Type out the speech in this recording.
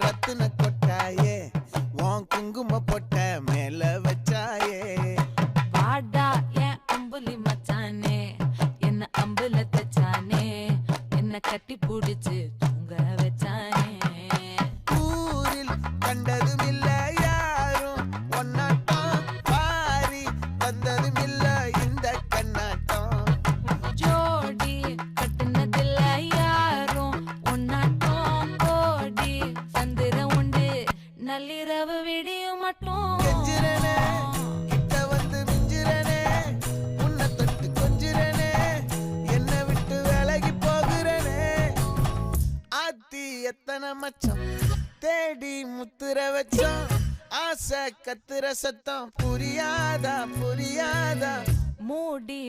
ரத்தின கொட்டாயே உன் குங்கும பொட்ட மேல வச்சாயே. பாடா என் அம்புலி மச்சானே என்ன அம்புல தச்சானே என்ன கட்டி பிடிச்சு தூங்க வச்சானே. ஊரில் கண்ட நள்ளிரவு விடியும் மட்டும். எத்தனை மச்சம் தேடி முத்துற வச்சோம். ஆசை கத்துற சத்தம் புரியாதா புரியாதா? மூடி